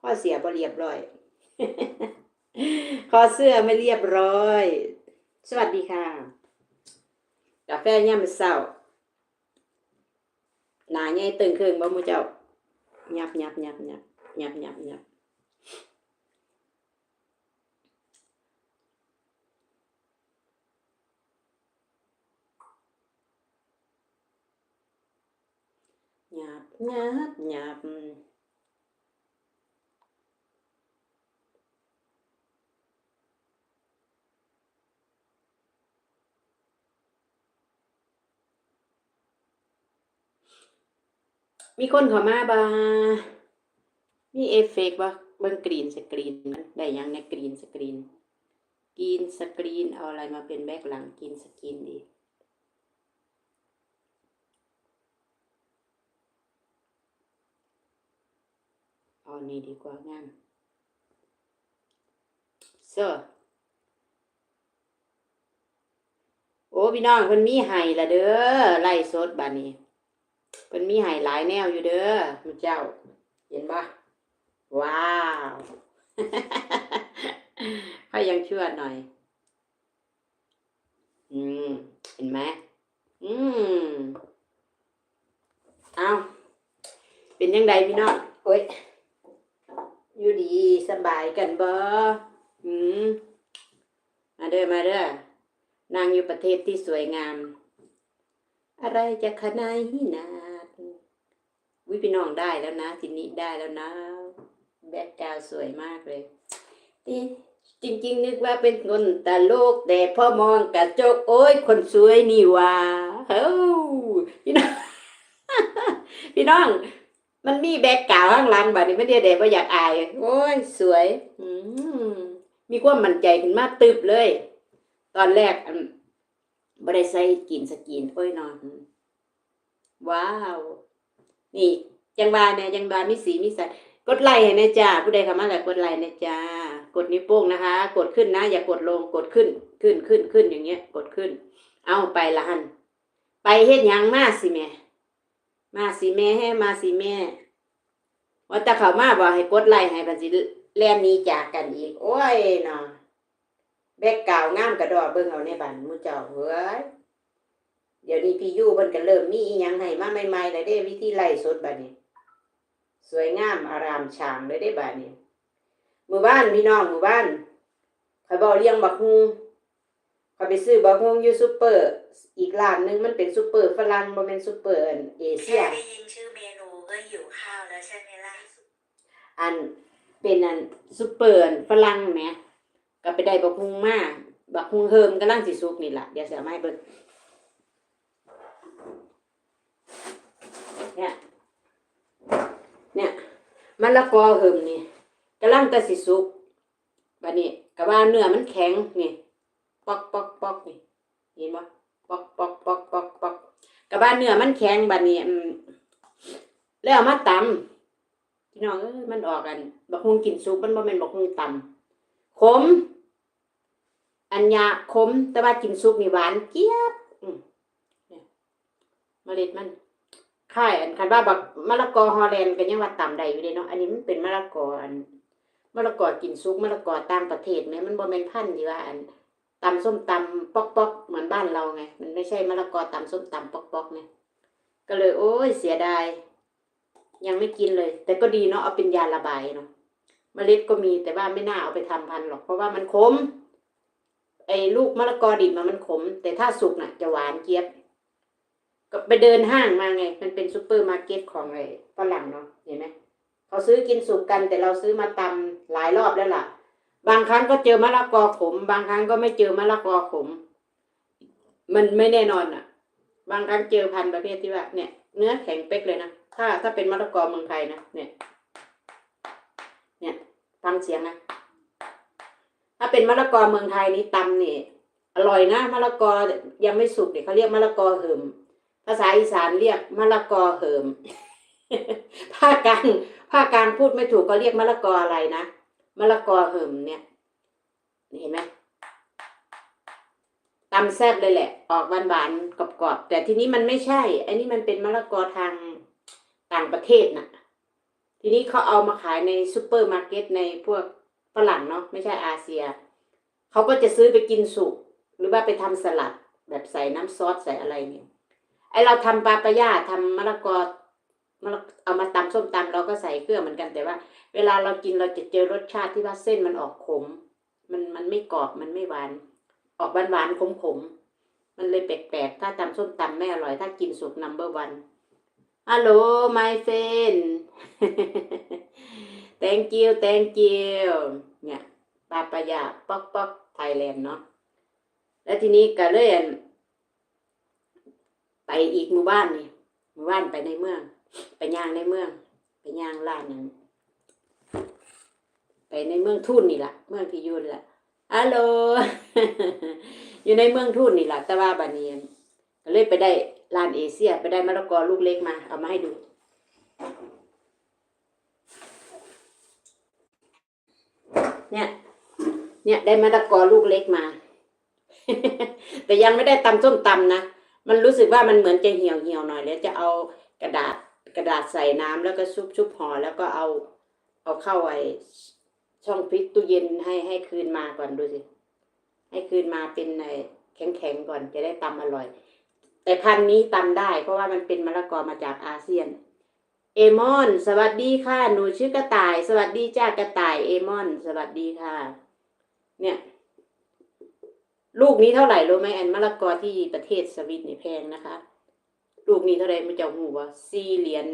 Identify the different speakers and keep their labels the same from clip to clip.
Speaker 1: ข้อเสียบ่เรียบร้อย ข้อเสื้อไม่เรียบร้อย สวัสดีค่ะ กาแฟย่ามมื้อเช้าหนาใหญ่ตึงเครื่องบ่มูเจ้ายับยับยับยับยับยับยับยับยับยับ มีคนเข้ามาบามีเอฟเฟกต์บ่เบิ่งกรีนสกรีนได้ยังในกรีนสกรีนกรีนสกรีนเอาอะไรมาเป็นแบ็กหลังกรีนสกรีนดีเอาอันนี้ดีกว่างามเซอโอ้พี่น้องเพิ่นมีไห้ละเด้อไล่สดบัดนี้ เพิ่นมีให้หลายแนวอยู่เด้อมุเจ้า เห็นปะว้าวให้ยังเชื่อหน่อย อืม เห็นไหม อืม เอาเป็นยังไงพี่น้องโอ้ย อยู่ดีสบายกันบ่อืม มาเด้อ มาเด้อ นางอยู่ประเทศที่สวยงาม อะไรจะขนาดนา วิพี่น้องได้แล้วนะ ทีนี้ได้แล้วนะ แบ็กกราวสวยมากเลยนี่จริง ๆ นึกว่าเป็นคนตลกแต่พอมองกระจกโอ้ย คนสวยนี่ว่าเฮ้พี่น้อง พี่น้อง มันมีแบ็กกราวข้างหลังแบัดนี้ไม่ได้เด็ว่าอยากอาย โอ้ย สวย อืมีความมั่นใจขึ้นมาตึบเลย ตอนแรกอันบ่ได้ใส่กินสกินโอ้ยนอน ว้าว นี่จังบาเนี่ยจังบามีสีมีสันกดไลค์ให้นะจ้าผู้ใดเข้ามาแล้วกดไลค์นะจ้ากดนิ้วโป้งนะคะ กดขึ้นนะ อย่ากดลงกดขึ้นขึ้นขึ้นขึ้นอย่างเงี้ย กดขึ้น เอาไปละหันไปเฮ็ดยังมาสิแม่ มาสิแม่ให้มาสิแม่ว่าแต่เขามาบอกให้กดไลค์ให้พันสิแล่นนี้จากกันอีก โอ้ยเนาะแบกกาวงามกระดอเบิ่งเอาในบ้านมูเจ้าเฮ้ย เดี๋ยวนี้พี่ยู่เพิ่นก็เริ่มมีอีหยังให้มาใหม่ๆแล้วเด้วิธีไล่สดบัดนี้ สวยงามอารามชามเลยเด้บัดนี้หมู่บ้านพี่น้องหมู่บ้านข่อยบอกเลี้ยงบักฮุงข่อยไปซื้อบักฮุงอยู่ซุปเปอร์ อีกร้านหนึงมันเป็นซุปเปอร์ฝรั่งบ่แม่นซุปเปอร์อันเอเชี
Speaker 2: แค่
Speaker 1: ย
Speaker 2: ได้ยินชื่อเมนูก็หิวข้าวแล้วใช่ไหมล่ะ
Speaker 1: อันเป็นอันซุปเปอร์อันฝรั่งแหมก็ไปได้บักฮุงมาบักฮุงเฮิมกำลังสิสุกนี่ล่ะเดี๋ยวสิเอามาให้เบิ่งเนี่ย เนี่ยมะละกอเฮิมนี่กำลังจะสิสุกบัดนี้ก็ว่าเนื้อมันแข็งนี่ปอกปอกปอกนี่เห็นบ่ปอกปอกปอกปอกปอกก็ว่าเนื้อมันแข็งบัดนี้อืมแล้วเอามาตำพี่น้องเอ้ยมันออกกันบักฮุงกินซุปมันบ่แม่นบักฮุงตำขม อันยาขม แต่ว่ากินซุปนี่หวานเจี๊ยบมเนี่ยเมล็ดมัน ค่ายอันคันว่าบักมะละกอฮอลแลนด์ก็ยังว่าตำได้อยู่เด้เนาะอันนี้มันเป็นมะละกออันมะละกอกินซุปมะละกอต่างประเทศแหมมันบ่แม่นพันธุ์ที่ว่าอันตำส้มตำป๊อกเหมือนบ้านเราไง มันไม่ใช่มะละกอตำส้มตำป๊อกๆไงก็เลย โอ้ยเสียดายยังไม่กินเลย แต่ก็ดีเนาะเอาเป็นยาระบายเนาะเมล็ดก็มีแต่ว่าไม่น่าเอาไปทำพันธุ์หรอก เพราะว่ามันขมไอ้ลูกมะละกอดิบมันขม แต่ถ้าสุกน่ะจะหวานเจี๊ยบ ก็ไปเดินห้างมาไง มันเป็นซูเปอร์มาร์เก็ตของไอ้ฝรั่งเนาะเห็นไหมเขาซื้อกินสุกกัน แต่เราซื้อมาตำหลายรอบแล้วล่ะ บางครั้งก็เจอมะละกอขม บางครั้งก็ไม่เจอมะละกอขม มันไม่แน่นอนอะ บางครั้งเจอพันธุ์ประเภทที่ว่าเนี่ย เนื้อแข็งเป๊กเลยนะถ้าถ้าเป็นมะละกอเมืองไทยนะเนี่ย เนี่ยฟังเสียงนะถ้าเป็นมะละกอเมืองไทยนี่ตำนี่อร่อยนะมะละกอยังไม่สุกเนี่ยเขาเรียกมะละกอเหิม ภาษาอีสานเรียกมะละกอเหิม ภาคกลางภาคกลางพูดไม่ถูกก็เรียกมะละกออะไรนะมะละกอเหิมเนี่ยเห็นไหมตำแซ่บเลยแหละ ออกหวานๆกรอบๆแต่ทีนี้มันไม่ใช่อันนี้มันเป็นมะละกอทางต่างประเทศน่ะ ทีนี้เขาเอามาขายในซูเปอร์มาร์เก็ตในพวกฝรั่งเนาะไม่ใช่อาเซียเขาก็จะซื้อไปกินสุกหรือว่าไปทำสลัดแบบใส่น้ำซอสใส่อะไรเนี่ย ไอเราทำปลาปะย่าทำมะละกอมะละเอามาตำส้มตำเราก็ใส่เครื่อเหมือนกันแต่ว่า เวลาเรากินเราจะเจอรสชาติที่ว่าเส้นมันออกขม มันมันไม่กรอบมันไม่หวาน ออกหวานหวานขมขมมันเลยแปลกๆถ้าตำส้มตำไม่อร่อย ถ้ากินสุกนัมเบอร์วันฮัลโหล my friend thank you thank you เนี่ยปาปายาป๊อกป๊อกไทยแลนด์เนาะแล้วทีนี้ก็เลยอั่น ไปอีกหมู่บ้านนี่หมู่บ้านไปในเมือง ไปย่างในเมือง ไปย่างร้านนั้นไปในเมืองทุ่นนี่แหละเมืองที่ยูนแหละฮัลโหลอยู่ในเมืองทุ่นนี่แหละแต่ว่าบานีนก็เลยไปได้ร้านเอเชีย ไปได้มะละกอลูกเล็กมา เอามาให้ดูเนี่ย เนี่ยได้มะละกอลูกเล็กมา แต่ยังไม่ได้ตำส้มตำนะ มันรู้สึกว่ามันเหมือนจะเหี่ยวเหี่ยวหน่อยแล้วจะเอากระดาษกระดาษใส่น้ำแล้วก็ชุบชุบห่อแล้วก็เอาเอาเข้าไว้ช่องพริกตู้เย็นให้ให้คืนมาก่อนดูสิ ให้คืนมาเป็นไอ้แข็งแข็งก่อนจะได้ตำอร่อย แต่พันนี้ตำได้ เพราะว่ามันเป็นมะละกอมาจากอาเซียน เอมอน สวัสดีค่ะ หนูชื่อกระต่าย สวัสดีจ้ากระต่ายเอมอน สวัสดีค่ะ เนี่ย ลูกนี้เท่าไหร่รู้ไหมแอนมะละกอที่ประเทศสวิตนี่แพงนะคะ ลูกนี้เท่าไหร่ไม่จ้าหูว่าสี่เหรียญ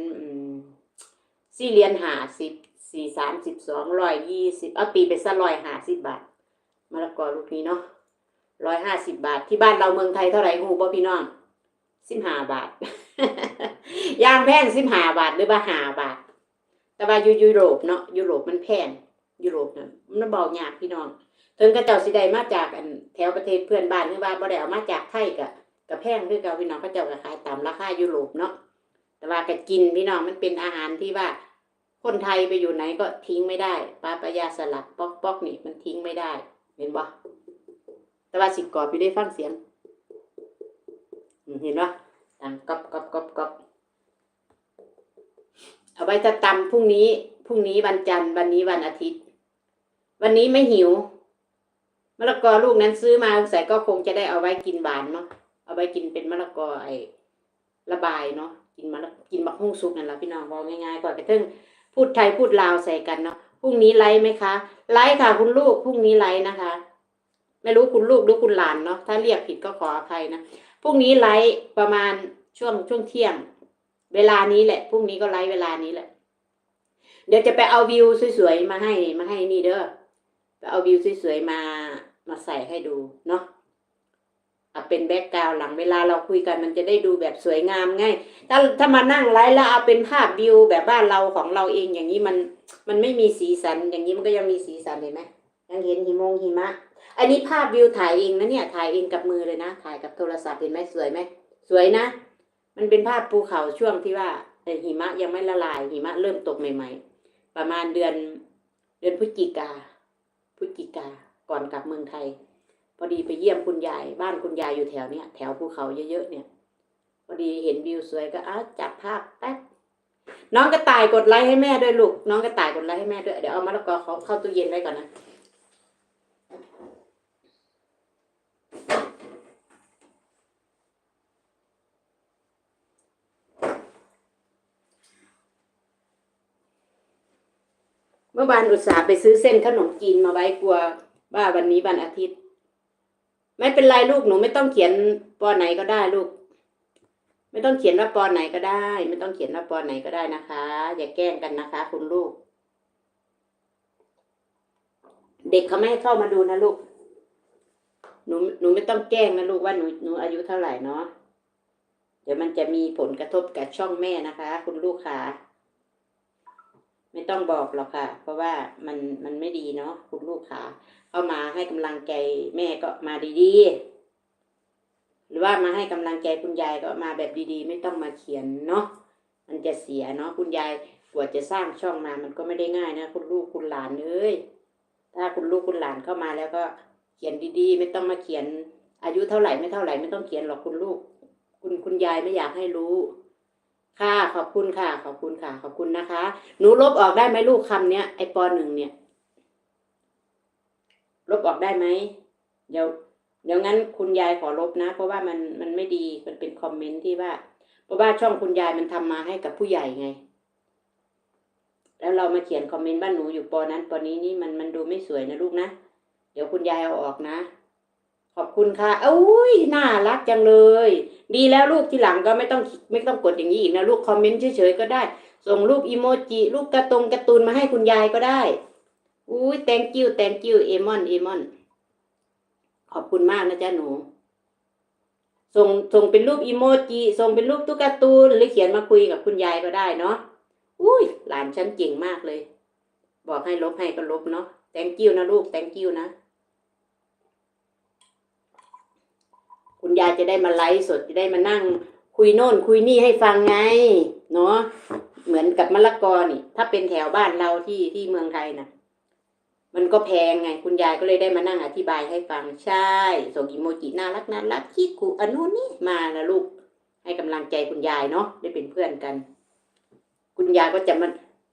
Speaker 1: สี่เหรียญหาสิบสี่สามสิบสองร้อยยี่สิบเอาตีไปซะร้อยห้าสิบบาทมะละกอลูกนี้เนาะร้อยห้าสิบบาท ที่บ้านเราเมืองไทยเท่าไหร่หูบ่พี่น้องสิบห้าบาทยางแพงสิบห้าบาทหรือว่าห้าบาท แต่ว่ายุโรปเนาะยุโรปมันแพงยุโรปเน่ะมันเบายากพี่น้อง ถึงกระเจ้าสิได้มาจากอันแถวประเทศเพื่อนบ้านหรือว่าบ่ได้เอามาจากไทยก็ก็แพงคือก่าพี่น้องเขาเจ้าก็ขายตามราคายุโรปเนาะแต่ว่าก็กินพี่น้องมันเป็นอาหารที่ว่า คนไทยไปอยู่ไหนก็ทิ้งไม่ได้ปลาปลายาสลัดป๊อกป๊อกนี่มันทิ้งไม่ได้เห็นบ่แต่ว่าสิกรอบพี่ได้ฟังเสียงเห็นบ่ดังก๊อบก๊อบก๊อบก๊อบเอาไว้จะตำพรุ่งนี้พรุ่งนี้วันจันทร์วันนี้วันอาทิตย์ วันนี้ไม่หิว มะละกอลูกนั้นซื้อมาใส่ก็คงจะได้เอาไว้กินหวานเนาะเอาไว้กินเป็นมะละกอไอระบายเนาะกินมะละกินบักฮุ้งสุกนั่นแหละพี่น้องบอกง่ายๆก่อนกระทั่งพูดไทยพูดลาวใส่กันเนาะพรุ่งนี้ไลฟ์ไหมคะไลฟ์ค่ะคุณลูกพรุ่งนี้ไลฟ์นะคะ ไม่รู้คุณลูกหรือคุณหลานเนาะถ้าเรียกผิดก็ขออภัยนะพรุ่งนี้ไลฟ์ประมาณช่วงช่วงเที่ยง เวลานี้แหละพรุ่งนี้ก็ไลฟ์เวลานี้แหละ เดี๋ยวจะไปเอาวิวสวยๆมาให้มาให้นี่เด้อ ไปเอาวิวสวยๆมามาใส่ให้ดูเนาะเอาเป็นแบ็กกราวหลังเวลาเราคุยกันมันจะได้ดูแบบสวยงามไงถ้าถ้ามานั่งไลฟ์แล้วเอาเป็นภาพวิวแบบบ้านเราของเราเองอย่างนี้มันมันไม่มีสีสันอย่างนี้มันก็ยังมีสีสันเห็นไหมยังเห็นหิมงหิมะ อันนี้ภาพวิวถ่ายเองนะเนี่ยถ่ายเองกับมือเลยนะ ถ่ายกับโทรศัพท์เห็นไหมสวยไหมสวยนะ มันเป็นภาพภูเขาช่วงที่ว่าเอ่หิมะยังไม่ละลายหิมะเริ่มตกใหม่ ๆ ประมาณเดือนเดือนพฤศจิกา พฤศจิกาก่อนกลับเมืองไทย พอดีไปเยี่ยมคุณยาย บ้านคุณยายอยู่แถวเนี้ยแถวภูเขาเยอะๆเนี่ยพอดีเห็นวิวสวยก็อ้าวจับภาพแป๊บน้องกระต่ายกดไลค์ให้แม่ด้วยลูก น้องกระต่ายกดไลค์ให้แม่ด้วย เดี๋ยวเอามะละกอเขาเข้าตู้เย็นไว้ก่อนนะ เมื่อวานอุตส่าห์ไปซื้อเส้นขนมจีนมาไว้กลัวว่าวันนี้วันอาทิตย์ ไม่เป็นไรลูกหนูไม่ต้องเขียนปอไหนก็ได้ลูก ไม่ต้องเขียนว่าปอไหนก็ได้ ไม่ต้องเขียนว่าปอไหนก็ได้นะคะ อย่าแกล้งกันนะคะ คุณลูก เด็กเขาไม่ให้เข้ามาดูนะลูกหนูหนูไม่ต้องแกล้งนะลูกว่าหนูหนูอายุเท่าไหร่เนาะเดี๋ยวมันจะมีผลกระทบกับช่องแม่นะคะ คุณลูกค่ะ ไม่ต้องบอกหรอกค่ะ เพราะว่ามันมันไม่ดีเนาะคุณลูกค่ะเข้ามาให้กำลังใจแม่ก็มาดีๆ หรือว่ามาให้กำลังใจคุณยายก็มาแบบดีๆ ไม่ต้องมาเขียนเนาะมันจะเสียเนาะคุณยายกว่าจะสร้างช่องมามันก็ไม่ได้ง่ายนะคุณลูกคุณหลานเอ้ยถ้าคุณลูกคุณหลานเข้ามาแล้วก็เขียนดีๆ ไม่ต้องมาเขียนอายุเท่าไหร่ไม่เท่าไหร่ไม่ต้องเขียนหรอกคุณลูก คุณคุณยายไม่อยากให้รู้ ค่ะขอบคุณค่ะ ขอบคุณค่ะ ขอบคุณนะคะ หนูลบออกได้ไหมลูกคำเนี้ยไอปอหนึ่งเนี่ย ลบออกได้ไหมเดี๋ยวเดี๋ยวงั้นคุณยายขอลบนะ เพราะว่ามันมันไม่ดีมันเป็นคอมเมนต์ที่ว่า เพราะว่าช่องคุณยายมันทำมาให้กับผู้ใหญ่ไง แล้วเรามาเขียนคอมเมนต์บ้านหนูอยู่ปอนั้นปอนี้นี่มันมันดูไม่สวยนะลูกนะเดี๋ยวคุณยายเอาออกนะ ขอบคุณค่ะเอ้ยน่ารักจังเลย ดีแล้วลูกที่หลังก็ไม่ต้องไม่ต้องกดอย่างนี้อีกนะลูกคอมเมนต์เฉยๆก็ได้ ส่งรูปอีโมจิรูปกระตงการ์ตูนมาให้คุณยายก็ได้อุ้ย thank you thank you เอมอนเอมอนขอบคุณมากนะจ๊ะหนูส่งส่งเป็นรูปอีโมจิส่งเป็นรูปตุ๊กตาตูนหรือเขียนมาคุยกับคุณยายก็ได้เนาะอุ้ยหลานฉันเก่งมากเลย บอกให้ลบให้ก็ลบเนาะ thank you นะลูก thank you นะ คุณยายจะได้มาไลฟ์สดจะได้มานั่ง คุยโน่นคุยนี่ให้ฟังไง เนาะเหมือนกับมะละกอนี่ ถ้าเป็นแถวบ้านเราที่ที่เมืองไทยนะมันก็แพงไง คุณยายก็เลยได้มานั่งอธิบายให้ฟังใช่ส่งอีโมจิน่ารักน่ารักขี้กูอันนู้นนี่มานะลูก ให้กำลังใจคุณยายเนาะได้เป็นเพื่อนกัน คุณยายก็จะมา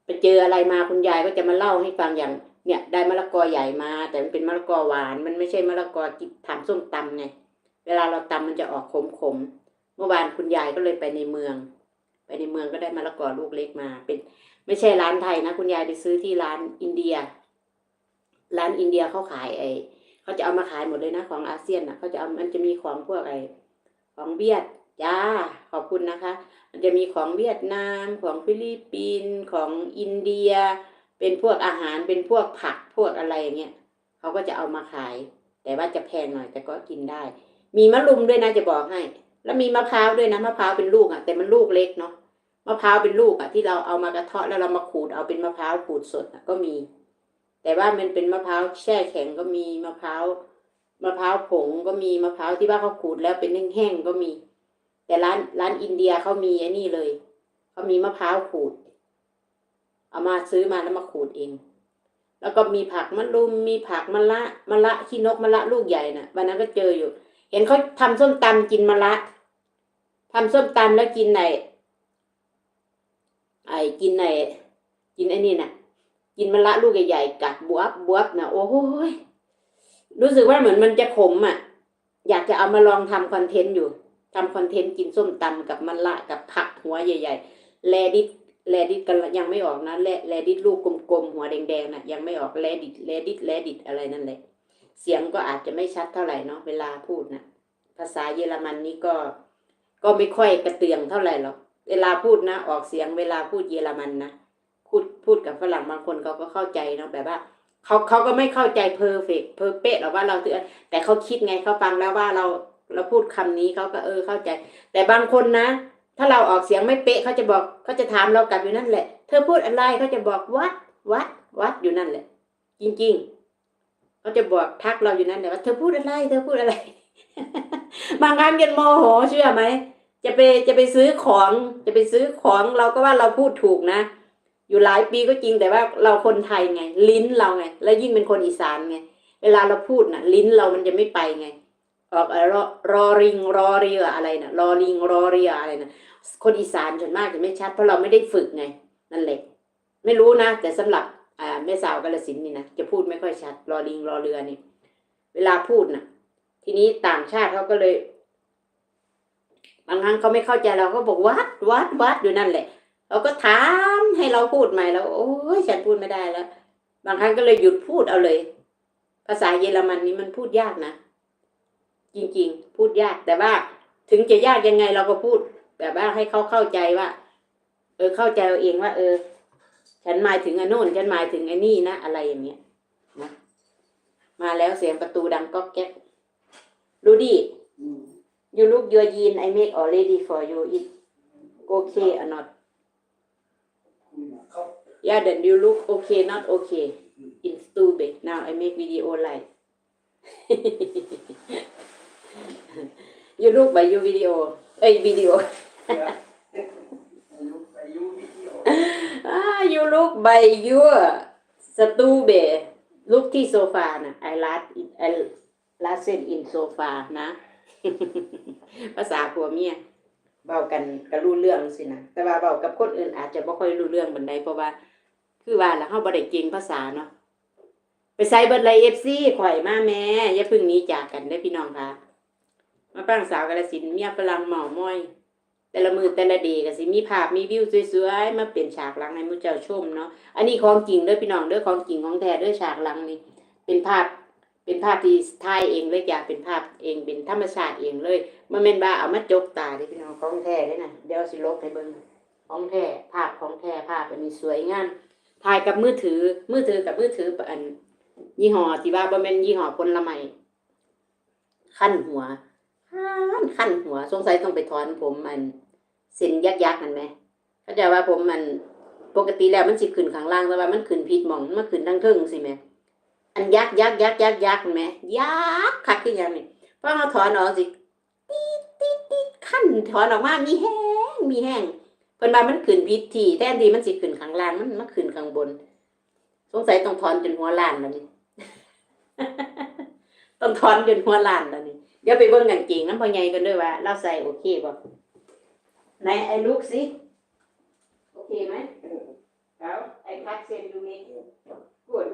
Speaker 1: ไปเจออะไรมาคุณยายก็จะมาเล่าให้ฟังอย่างเนี่ย ได้มะละกอใหญ่มา แต่มันเป็นมะละกอหวาน มันไม่ใช่มะละกอที่ทำส้มตำไง เวลาเราตำมันจะออกขมขมเมื่อวานคุณยายก็เลยไปในเมือง ไปในเมืองก็ได้มะละกอลูกเล็กมาเป็น ไม่ใช่ร้านไทยนะ คุณยายไปซื้อที่ร้านอินเดีย ร้านอินเดียเขาขายไอเขาจะเอามาขายหมดเลยนะของอาเซียนอะเขาจะเอามันจะมีของพวกไอของเวียดจ้าขอบคุณนะคะ มันจะมีของเวียดนามของฟิลิปปินส์ของอินเดีย เป็นพวกอาหารเป็นพวกผักพวกอะไรอย่างเงี้ยเขาก็จะเอามาขาย แต่ว่าจะแพงหน่อยแต่ก็กินได้ มีมะรุมด้วยนะจะบอกให้ แล้วมีมะพร้าวด้วยนะมะพร้าวเป็นลูกอะแต่มันลูกเล็กเนาะมะพร้าวเป็นลูกอะที่เราเอามากระเทาะแล้วเรามาขูดเอาเป็นมะพร้าวขูดสดก็มี แต่ว่ามันเป็นมะพร้าวแช่แข็งก็มีมะพร้าวมะพร้าวผงก็มีมะพร้าวที่ว่าเขาขูดแล้วเป็นแห้งๆก็มี แต่ร้านร้านอินเดียเขามีไอ้นี่เลยเขามีมะพร้าวขูด เอามาซื้อมาแล้วมาขูดเองแล้วก็มีผักมะรุมมีผักมะละมะละขี้นกมะละลูกใหญ่น่ะวันนั้นก็เจออยู่ เห็นเขาทำส้มตำกินมะละทำส้มตำแล้วกินไหนไอ้กินไหนกินไอ้นี่น่ะ กินมะละลูกใหญ่ๆกัดบวบบวบนะโอ้ยรู้สึกว่าเหมือนมันจะขมอะ อยากจะเอามาลองทำคอนเทนต์อยู่ทำคอนเทนต์กินส้มตำกับมะละกับผักหัวใหญ่ ๆ แลดิสแลดิสกันยังไม่ออกนะแลแลดิสลูกกลมๆหัวแดงๆน่ะ ยังไม่ออกแลดิสแลดิสแลดิสอะไรนั่นแหละ เสียงก็อาจจะไม่ชัดเท่าไหร่เนาะเวลาพูดนะภาษาเยอรมันนี่ก็ ก็ไม่ค่อยกระเตืองเท่าไหร่หรอกเวลาพูดนะ ออกเสียงเวลาพูดเยอรมันนะพูดพูดกับฝรั่งบางคนเขาก็เข้าใจเนาะแบบว่าเขาเขาก็ไม่เข้าใจเพอร์เฟกเพอร์เป๊ะหรอกว่าเราถือแต่เขาคิดไงเขาฟังแล้วว่าเราเราพูดคำนี้เขาก็เออเข้าใจ แต่บางคนนะ ถ้าเราออกเสียงไม่เป๊ะเขาจะบอกเขาจะถามเรากลับอยู่นั่นแหละ เธอพูดอะไรเขาจะบอกวัดวัดวัดอยู่นั่นแหละ จริง ๆ เขาจะบอกทักเราอยู่นั่นแหละว่าเธอพูดอะไร เธอพูดอะไร บางครั้งยันโมโหเชื่อไหมจะไปจะไปซื้อของจะไปซื้อของเราก็ว่าเราพูดถูกนะ อยู่หลายปีก็จริงแต่ว่าเราคนไทยไง ลิ้นเราไง แล้วยิ่งเป็นคนอีสานไงเวลาเราพูดน่ะ ลิ้นเรามันจะไม่ไปไงออกอ่อรอรอริงรอเรืออะไรนะรอลิงรอเรืออะไรนะคนอีสานส่วนมากจะไม่ชัดเพราะเราไม่ได้ฝึกไง นั่นแหละ ไม่รู้นะ แต่สำหรับ แม่สาวกาลสินนี่นะจะพูดไม่ค่อยชัดรอลิงรอเรือนี่เวลาพูดน่ะ ทีนี้ต่างชาติเขาก็เลยบางครั้งเขาไม่เข้าใจเราก็บอกวัดวัดวัดอยู่นั่นแหละเราก็ถามให้เราพูดใหม่แล้ว โอ้ยฉันพูดไม่ได้แล้ว บางครั้งก็เลยหยุดพูดเอาเลย ภาษาเยอรมันนี้มันพูดยากนะจริงๆ พูดยากแต่ว่าถึงจะยากยังไงเราก็พูดแบบว่าให้เขาเข้าใจว่า เออเข้าใจเอาเองว่า เออ ฉันหมายถึงอันโน้นฉันหมายถึงไอ้นี่นะ อะไรอย่างเงี้ยนะมาแล้วเสียงประตูดังก๊อกแก๊กดูดิ you look your jean I make already for you it okay or not yeah then you look okay not okay in stupid now I make video like you look by your video เอ้ย video ah you look by your stupid look ที่โซฟานะ I last I last in sofa นะ ภาษาผัวเมียเบากันก็รู้เรื่องสินะ แต่ว่าเบากับคนอื่นอาจจะบ่ค่อยรู้เรื่องบันไดเพราะว่า คือว่าแล้วเฮาบ่ได้เก่งภาษาเนาะ ไปใส่เบิดเลย FC ข่อยมาแม่ อย่าพึ่งนี้จากกันเด้พี่น้องคะมาฟังสาวกาฬสินเมียฝรั่งเมาม้อย แต่ละมือแต่ละเดีก็สิมีภาพมีวิวสวยๆมาเป็นฉากหลังให้มุเจ้าชมเนาะอันนี้ของจริงเด้อพี่น้องเด้อของจริงของแท้เด้อฉากหลังนี่เป็นภาพเป็นภาพที่ถ่ายเองเลยอยากเป็นภาพเองเป็นธรรมชาติเองเลยมันแม่นว่าเอามาจกตาเด้พี่น้องของแท้เด้นะเดี๋ยวสิลบให้เบิ่งของแท้ภาพของแท้ภาพอันนี้สวยงามถ่ายกับมือถือมือถือกับมือถืออันยี่ห้อที่ว่าบ่แม่นยี่ห้อผลไม้ขั้นหัว ขั้นขั้นหัว สงสัยต้องไปถอนผมมันเส้นยักยักๆนั่นไหมเข้าใจว่าผมมันปกติแล้วมันสิขึ้นข้างล่างแต่ว่ามันขึ้นผิดหมองมันขึ้นทางเทิงสิแหม่อันยักยักยักยักยักนั่นไหมยักคักคือหยังนี่พอเราถอนออกสิตีตีตีขั้นถอนออกมามีแห้งมีแห้งเพิ่นว่ามันขึ้นผิดที่แทนที่มันสิขึ้นข้างล่างมันมาขึ้นข้างบน สงสัยต้องถอนจนหัวล้านแล้วนี่ต้องถอนจนหัวล้านแล้วนี่ เดี๋ยวไปเบิ่งกางเกงน้ำพอใหญ่กันด้วยว่าเราใส่โอเคบ่ไหนไอ้ลูกสิโอเคไหมเอาไอ้คัดเส้นดูนี่ good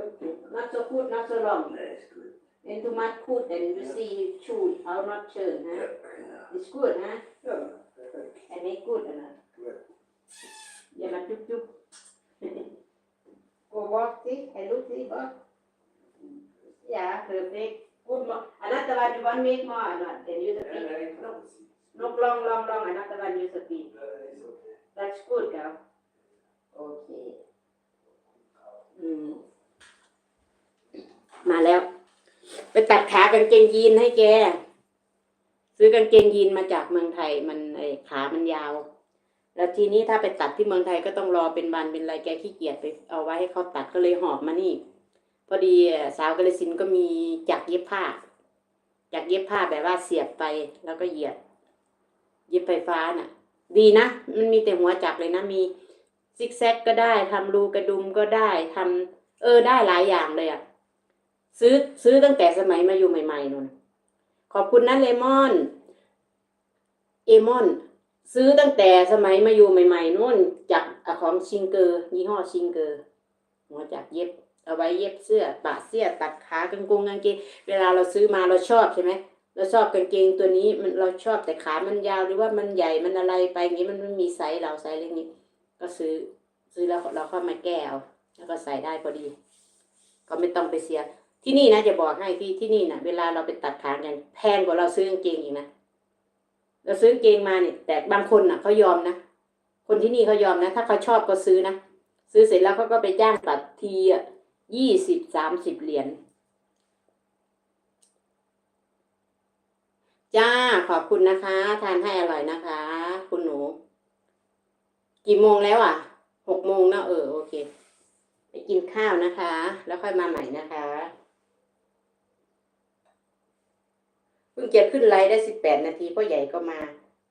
Speaker 1: not so good not so long
Speaker 3: That's good.
Speaker 1: and too much good and you see shoot how not turn huh it's good huh
Speaker 3: Yeah, perfect.
Speaker 1: and make good นะ
Speaker 3: Good.
Speaker 1: อย่ามาจุ๊บจุ๊บ go walk สิไอ้ลูกสิ walk yeah perfect good more another one you want make more or not then you speak
Speaker 3: Yeah, I
Speaker 1: no
Speaker 3: can see.
Speaker 1: no long long long another one you speak
Speaker 3: Uh, it's okay.
Speaker 1: that's good ครับโอเคอืมมาแล้ว ไปตัดขากางเกงยีนให้แก ซื้อกางเกงยีนมาจากเมืองไทย มันไอขามันยาว แล้วทีนี้ถ้าไปตัดที่เมืองไทยก็ต้องรอเป็นวันเป็นอะไรแกขี้เกียจไปเอาไว้ให้เขาตัดก็เลยหอบมานี่ พอดีสาวกาลสินก็มีจักรเย็บผ้าจักรเย็บผ้าแบบว่าเสียบไปแล้วก็เหยียบ เย็บไฟฟ้าน่ะ ดีนะ มันมีแต่หัวจักรเลยนะ มีซิกแซกก็ได้ทำรูกระดุมก็ได้ทำเออได้หลายอย่างเลยอะซื้อซื้อตั้งแต่สมัยมาอยู่ใหม่ๆนู่นขอบคุณนะเลมอน เอมอน ซื้อตั้งแต่สมัยมาอยู่ใหม่ๆนู่นจากของชิงเกอร์ยี่ห้อชิงเกอร์หัวจักรเย็บ เอาไว้เย็บเสื้อปะเสื้อตัดขากางกงกางเกงเวลาเราซื้อมาเราชอบใช่ไหมเราชอบกางเกงตัวนี้มันเราชอบแต่ขามันยาวหรือว่ามันใหญ่มันอะไรไปอย่างนี้มันไม่มีไซส์เราไซส์เล็กนี้ ก็ซื้อซื้อแล้วเราเข้ามาแก้เอาแล้วก็ใส่ได้พอดี ก็ไม่ต้องไปเสีย ที่นี่นะจะบอกให้ที่ที่นี่นะเวลาเราไปตัดขากันแพงกว่าเราซื้อกางเกงอีกนะเราซื้อกางเกงมาเนี่ยแต่บางคนน่ะเขายอมนะคนที่นี่เขายอมนะ ถ้าเขาชอบก็ซื้อนะซื้อเสร็จแล้วเขาก็ไปจ้างตัดทีอะ ยี่สิบสามสิบเหรียญจ้าขอบคุณนะคะ ทานให้อร่อยนะคะ คุณหนู กี่โมงแล้วอะหกโมงนะเออโอเค ไปกินข้าวนะคะ แล้วค่อยมาใหม่นะคะเพิ่งจะขึ้นไลฟ์ได้สิบแปดนาทีพ่อใหญ่ก็มา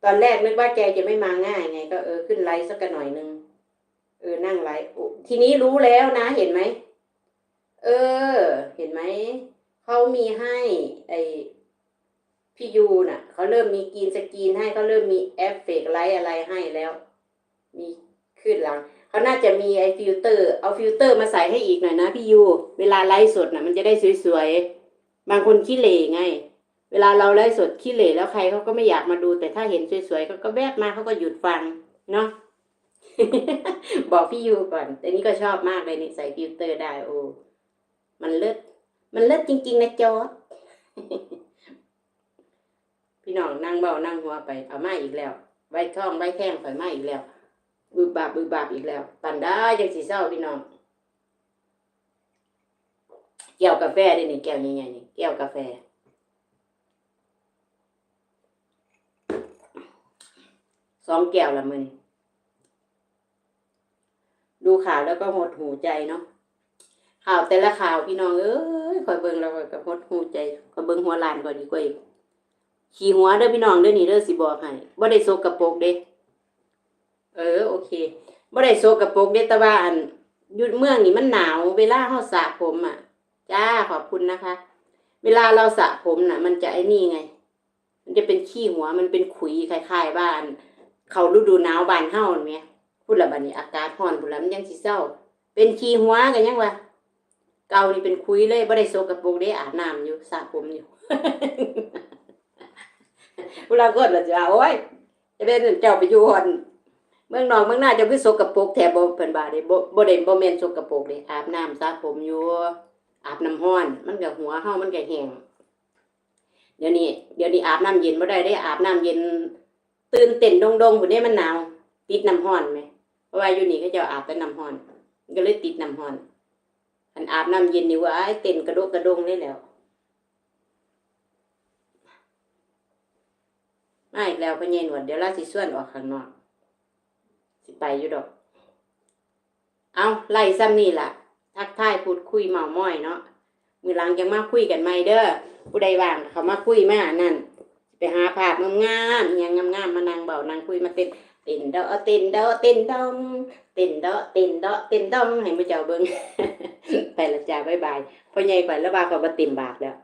Speaker 1: ตอนแรกนึกว่าแกจะไม่มาง่ายไง ก็เออขึ้นไลฟ์สักหน่อยนึงเออนั่งไลฟ์ทีนี้รู้แล้วนะเห็นไหม เออ เห็นไหม เขามีให้ไอพี่ยูน่ะ เขาเริ่มมีกรีนสกีนให้เขาเริ่มมีเอฟเฟกไลท์อะไรให้แล้ว มีขึ้นหลัง เขาน่าจะมีไอฟิลเตอร์ เอาฟิลเตอร์มาใส่ให้อีกหน่อยนะพี่ยู เวลาไลฟ์สดน่ะ มันจะได้สวยๆ บางคนขี้เหร่ไง เวลาเราไลฟ์สดขี้เหร่แล้วใครเขาก็ไม่อยากมาดู แต่ถ้าเห็นสวยๆเขาก็แวบมาเขาก็หยุดฟังเนาะบอกพี่ยูก่อน แต่นี่ก็ชอบมากเลยนี่ใส่ฟิลเตอร์ได้โอ้ มันเลิศมันเลิศจริง ๆ นะจอดพี่น้องนั่งเบานั่งหัวไปเอามาอีกแล้วไว้ท่องไว้แท่งข่อยมาอีกแล้วบืบบาบบืบบาบอีกแล้ว ปั่นได้ยังสีเศร้าพี่น้องแก้วกาแฟด้นี่แก้วใหญ่ๆนี่แก้วกาแฟสองแก้วละมือนี่ดูข่าวแล้วก็หดหูใจเนาะ ข่าวแต่ละข่าวพี่น้องเอ้ยคอยเบิ่งแล้วก็หดหูใจคอยเบิ่งหัวลานก่อนดีกว่าอีกขี่หัวเด้อพี่น้องเด้อนี่เด้อสิบอกให้บ่ได้โซกกระโปรงเด้เออโอเคบ่ได้โซกระโปรงเด้แต่ว่าอันยุดเมืองนี่มันหนาวเวลาเฮาสระผมอะ จ้าขอบคุณนะคะ เวลาเราสระผมน่ะ มันจะไอ้นี่ไง มันจะเป็นขี้หัวมันเป็นขุยคล้ายๆบ้าน เขาฤดูหนาวบ้านเฮาเนั่นแหมพุ่นละบัดนี้อากาศร้อนพุ่นละมันยังสิเศร้า เป็นขี้หัวกันยังวะ เก่านี่เป็นคุยเลยบ่ได้โซกระโปรงได้อาบน้ำอยู่สระผมอยู่เวลาคนละจะว่าโอ้ยจะเป็นเจ้าไปอยู่ฮอนเมืองนอกเมืองหน้าจ้าคือโซกระโปรงแถบบ่เพิ่นว่าเด้บ่บ่ได้บ่แม่นโซกระโปรงเด้อาบน้ำสระผมอยู่อาบน้ำร้อน มันก็หัวเฮามันก็แห้งเดี๋ยวนี้เดี๋ยวนี้อาบน้ำเย็นบ่ได้ได้อาบน้ำเย็น ตื่นเต้นดงๆพุ่นนี้มันหนาว ติดน้ำร้อนไหมเพราะว่าอยู่นี่เขาจะอาบแต่น้ำร้อน ก็เลยติดน้ำร้อน อาบน้ำเย็นนี่ว่าไอ้เต้นกระโดกกระดงเลยแล้วมาอีกแล้วพะเยหนวดเดี๋ยวเราสิส่วนออกข้างนอก สิไปอยู่ดอก เอาไล่ซ้ำนี่ล่ะ ทักทายพูดคุยเมาม้อยเนาะมือหลังยังมาคุยกันใหม่เด้อผู้ใดว่างเขามาคุยมานั่น ไปหาภาพงามๆยังงามๆมานั่งเบานั่งคุยมาเต้น ตินดอตินดอตินดองตินดอตินดอตินดองให้มาเจ้าเบิ้งไปละจ้าบ๊ายบายพ่อใหญ่ไปแล้วว่าเขาติมบากแล้ว